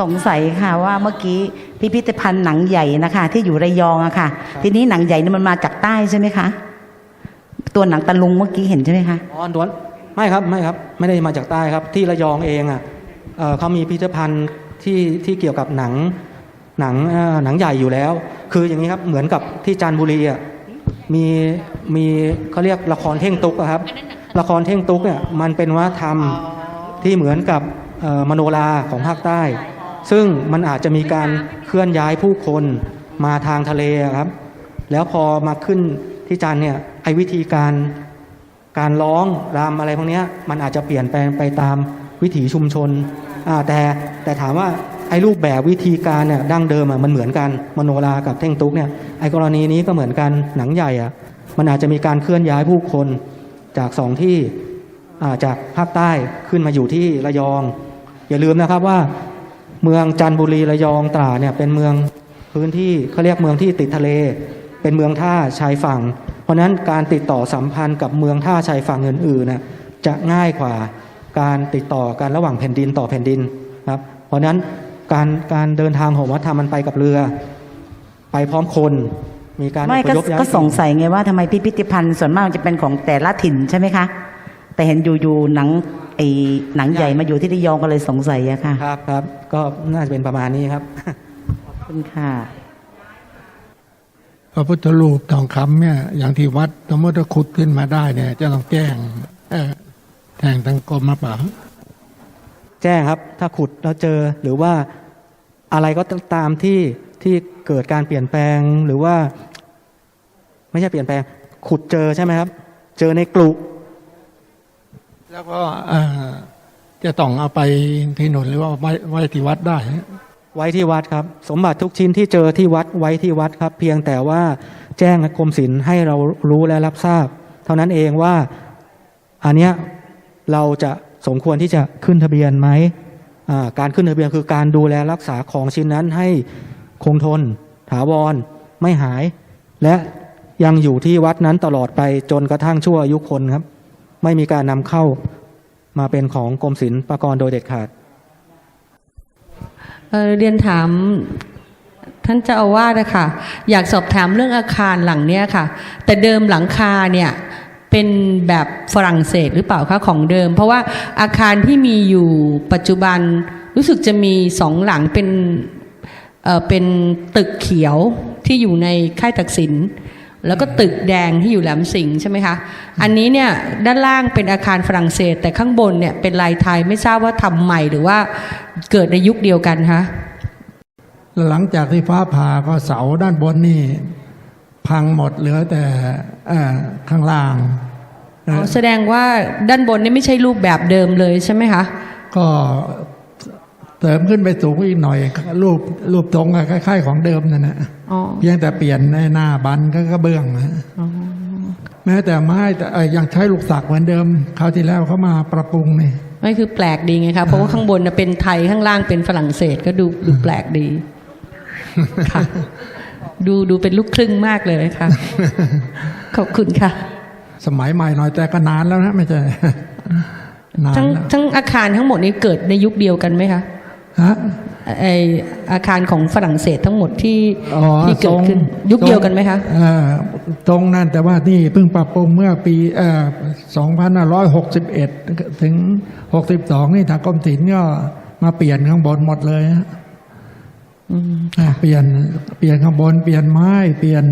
สงสัยค่ะว่าเมื่อกี้พิพิธภัณฑ์หนังใหญ่นะคะ ที่อยู่ระยองอะค่ะ ทีนี้หนังใหญ่นี่มันมาจากใต้ใช่ไหมคะ ตัวหนังตะลุงเมื่อกี้เห็นใช่ไหมคะอ๋อดวนไม่ครับไม่ครับ ไม่ได้มาจากใต้ครับ ที่ระยองเองอะเอ่อเขามีพิพิธภัณฑ์ที่ที่เกี่ยวกับหนังหนังเอ่อหนังใหญ่อยู่แล้ว คืออย่างนี้ครับเหมือนกับที่จันทบุรีอะมีมีเขาเรียกละครเท่งตุกอะครับ ละครเท่งตุกเนี่ยมันเป็นวัฒนธรรมที่เหมือนกับเอ่อมโนราของภาคใต้ ซึ่งมันอาจจะมีการเคลื่อนย้ายผู้คนมาทางทะเลอะครับ แล้วพอมาขึ้นที่จันทร์เนี่ยไอ้วิธีการการร้องรำอะไรพวกเนี้ยมันอาจจะเปลี่ยนแปลงไปตามวิถีชุมชนอ่าแต่แต่ถามว่าไอ้รูปแบบวิธีการเนี่ยดั้งเดิมอะมันเหมือนกันมโนรากับเท่งตุ๊กเนี่ยไอ้กรณีนี้ก็เหมือนกันหนังใหญ่อะมันอาจจะมีการเคลื่อนย้ายผู้คนจากสองที่อ่าจากภาคใต้ขึ้นมาอยู่ที่ระยอง อย่าลืมนะครับว่า เมืองจันทบุรีระยองตราดเนี่ยเป็นเมืองพื้นที่เขาเรียกเมืองที่ติดทะเล เป็นเมืองท่าชายฝั่ง เพราะฉะนั้นการติดต่อสัมพันธ์กับเมืองท่าชายฝั่งอื่นๆน่ะจะง่ายกว่าการติดต่อกันระหว่างแผ่นดินต่อแผ่นดินครับเพราะฉะนั้นการการเดินทางของวัฒนธรรมมันไปกับเรือ ไปพร้อมคนมีการไม่อพก็ยพย้ายก็สงสัยไงว่าทำไมพิพิธภัณฑ์ส่วนมากจะเป็นของแต่ละถิ่นใช่ไหมคะ แต่เห็นอยู่ๆหนัง ไอ้หนังใหญ่มาอยู่ที่ระยองก็เลยสงสัยอะค่ะ ครับครับก็น่าจะเป็นประมาณนี้ครับ ขอบคุณค่ะ พระพุทธรูปทองคำเนี่ย อย่างที่วัดสมมติว่าขุดขึ้นมาได้เนี่ย จะต้องแจ้งเอ่อแจ้งทางกรมมาเปล่าแจ้งครับ ถ้าขุดแล้วเจอหรือว่าอะไรก็ตามที่ที่เกิดการเปลี่ยนแปลงหรือว่า ไม่ใช่เปลี่ยนแปลง ขุดเจอใช่ไหมครับ เจอในกลุ แล้วก็จะต้องเอาไปที่หนุนหรือว่าไว้ไวที่วัดได้ ไว้ที่วัดครับ สมบัติทุกชิ้นที่เจอที่วัดไว้ที่วัดครับ เพียงแต่ว่าแจ้งกรมศิลป์ให้เรารู้และรับทราบ เท่านั้นเองว่าอันเนี้ยเราจะสมควรที่จะขึ้นทะเบียนไหมการขึ้นทะเบียนคือการดูแลรักษาของชิ้นนั้นให้คงทน ถาวรไม่หาย และยังอยู่ที่วัดนั้นตลอดไปจนกระทั่งชั่วอายุคนครับ ไม่มีการนำเข้ามาเป็นของกรมศิลปากรโดยเด็ดขาดเเรียนถามท่านเจ้าอาวาสนะคะอยากสอบถามเรื่องอาคารหลังเนี้ยค่ะ แต่เดิมหลังคาเนี่ยเป็นแบบฝรั่งเศสหรือเปล่าคะของเดิม เพราะว่าอาคารที่มีอยู่ปัจจุบันรู้สึกจะมีสองหลังเป็นเอ่อเป็นตึกเขียวที่อยู่ในค่ายตักสิน แล้วก็ตึกแดงที่อยู่แหลมสิงห์ใช่ไหมคะ อันนี้เนี่ยด้านล่างเป็นอาคารฝรั่งเศส แต่ข้างบนเนี่ยเป็นลายไทยไม่ทราบว่าทำใหม่หรือว่าเกิดในยุคเดียวกันคะหลังจากที่ฟ้าผ่าก็เสาด้านบนนี่พังหมดเหลือแต่เอ่อข้างล่างอ๋อแสดงว่าด้านบนนี่ไม่ใช่รูปแบบเดิมเลยใช่ไหมคะ ก็ เสริมขึ้นไปสูงอีกหน่อย รูปรูปทรงก็คล้ายๆของเดิมนั่นนะอ๋อเพียงแต่เปลี่ยนในหน้าบันก็กระเบื้องนะแม้แต่ไม้แต่เอ่อยังใช้ลูกสักเหมือนเดิมคราวที่แล้วเขามาปรับปรุงนี่ไม่คือแปลกดีไงคะเพราะว่าข้างบนน่ะเป็นไทยข้างล่างเป็นฝรั่งเศสก็ดูดูแปลกดีค่ะดูดูเป็นลูกครึ่งมากเลยค่ะ ขอบคุณค่ะ สมัยใหม่หน่อยแต่ก็นานแล้วนะไม่ใช่นานทั้งแล้วทั้งอาคารทั้งหมดนี้เกิดในยุคเดียวกันไหมคะ ฮะไออาคารของฝรั่งเศสทั้งหมดที่อ๋อที่เกิดขึ้นทรงยุคเดียวกันไหมคะเอ่อตรงนั่นแต่ว่านี่เพิ่งปรับปรุงเมื่อปีเอ่อ2561 ถึง 62 นี่ทางกรมศิลป์ก็มาเปลี่ยนข้างบนหมดเลยฮะอ่าเปลี่ยนเปลี่ยนข้างบน เปลี่ยนไม้เปลี่ยน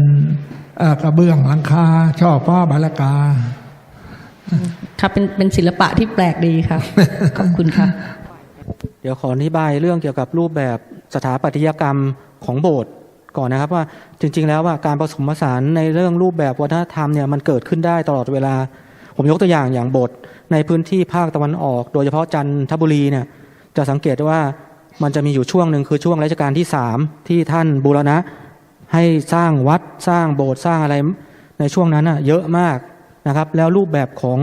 เอ่อกระเบื้องหลังคา ช่อฟ้าบาลากาค่ะเป็นเป็นศิลปะที่แปลกดีค่ะ ขอบคุณค่ะ เดี๋ยวขออธิบายเรื่องเกี่ยวกับรูปแบบสถาปัตยกรรมของโบสถ์ก่อนนะครับว่าจริง ๆ แล้วว่าการผสมผสานในเรื่องรูปแบบวัฒนธรรมเนี่ยมันเกิดขึ้นได้ตลอดเวลา ผมยกตัวอย่างอย่างโบสถ์ในพื้นที่ภาคตะวันออก โดยเฉพาะจันทบุรีเนี่ยจะสังเกตได้ว่ามันจะมีอยู่ช่วงหนึ่งคือช่วงรัชกาลที่สามที่ท่านบูรณะ ให้สร้างวัดสร้างโบสถ์สร้างอะไรในช่วงนั้นน่ะเยอะมากนะครับ แล้วรูปแบบของ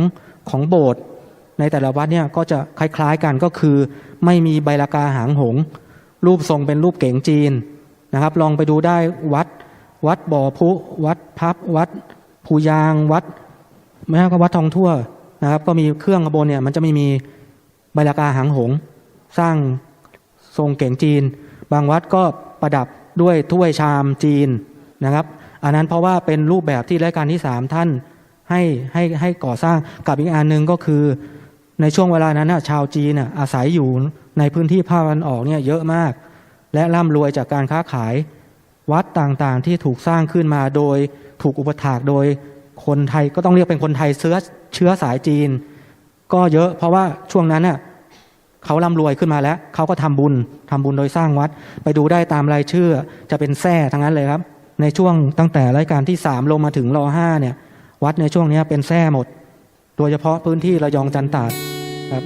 ของโบสถ์ ในแต่ละวัดเนี่ยก็จะคล้ายๆกันก็คือ ไม่มีใบลากาหางหง รูปทรงเป็นรูปเก๋งจีนนะครับ ลองไปดูได้วัด วัดบ่อพุ วัดพับ วัดภูยาง วัดแม้ก็วัดทองทั่วนะครับ ก็มีเครื่องขบวนเนี่ยมันจะไม่มีใบลากาหางหง สร้างทรงเก่งจีน บางวัดก็ประดับด้วยถ้วยชามจีนนะครับ อันนั้นเพราะว่าเป็นรูปแบบที่รัชกาลที่สามท่านให้ให้ให้ก่อสร้างกับอีกอันหนึ่งก็คือ ในช่วงเวลานั้นชาวจีนอาศัยอยู่ในพื้นที่ภาคตะวันออกเนี่ยเยอะมาก และร่ำรวยจากการค้าขาย วัดต่างๆที่ถูกสร้างขึ้นมาโดยถูกอุปถากโดยคนไทยก็ต้องเรียกเป็นคนไทยเชื้อเชื้อสายจีน ก็เยอะเพราะว่าช่วงนั้นน่ะเขาร่ำรวยขึ้นมาแล้วเขาก็ทำบุญทำบุญโดยสร้างวัด ไปดูได้ตามรายชื่อจะเป็นแท่ทั้งนั้นเลยครับ ในช่วงตั้งแต่รายการที่สามลงมาถึงรห้าเนี่ย วัดในช่วงนี้เป็นแท่หมด โดยเฉพาะพื้นที่ระยองจันตาดครับ